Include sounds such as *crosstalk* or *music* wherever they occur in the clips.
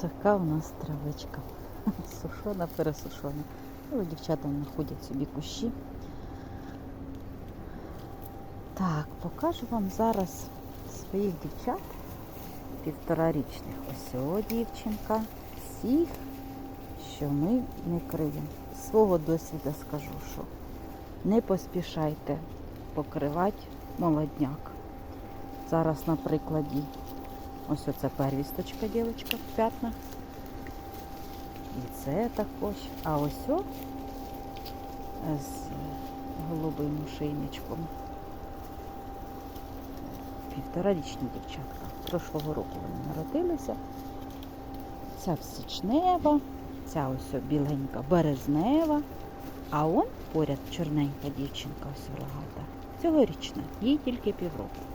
Така у нас травичка. *laughs* Сушона, пересушона. Ну, дівчата знаходять собі кущі. Так, покажу вам зараз своїх дівчат півторарічних. Ось о, дівчинка. Всіх, що ми не криємо. З свого досвіду скажу, що не поспішайте покривати молодняк. Зараз на прикладі ось оце первісточка, дівчинка в п'ятнах. І це також. А ось о з голубим шийничком. Півторарічні дівчатка. Прошлого року вони народилися. Ця всічнева, ця ось біленька березнева. А он поряд чорненька дівчинка ось рогата. Цьогорічна, їй тільки півроку.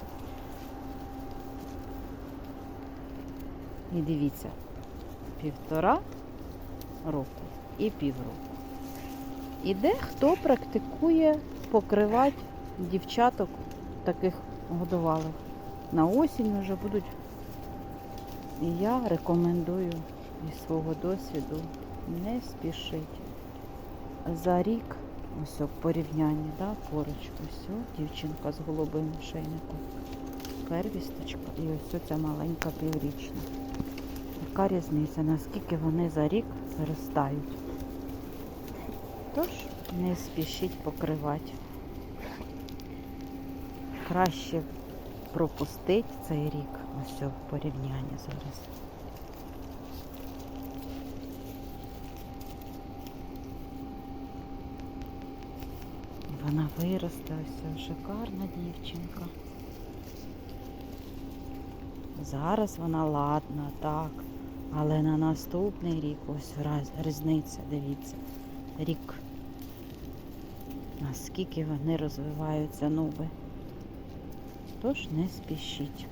І дивіться, півтора року і півроку. І дехто практикує покривати дівчаток таких годувалих. На осінь вже будуть. І я рекомендую із свого досвіду не спішити. За рік, ось порівняння, да, поруч, ось дівчинка з голубим шейником. Первісточка і ось ця маленька піврічна. Яка різниця, наскільки вони за рік зростають. Тож не спішіть покривати. Краще пропустити цей рік. Ось о, порівняння зараз. Вона виросте, ось шикарна дівчинка. Зараз вона ладна, так. Але на наступний рік ось раз- різниця, дивіться. Рік. Наскільки вони розвиваються нуби. Тож не спішіть.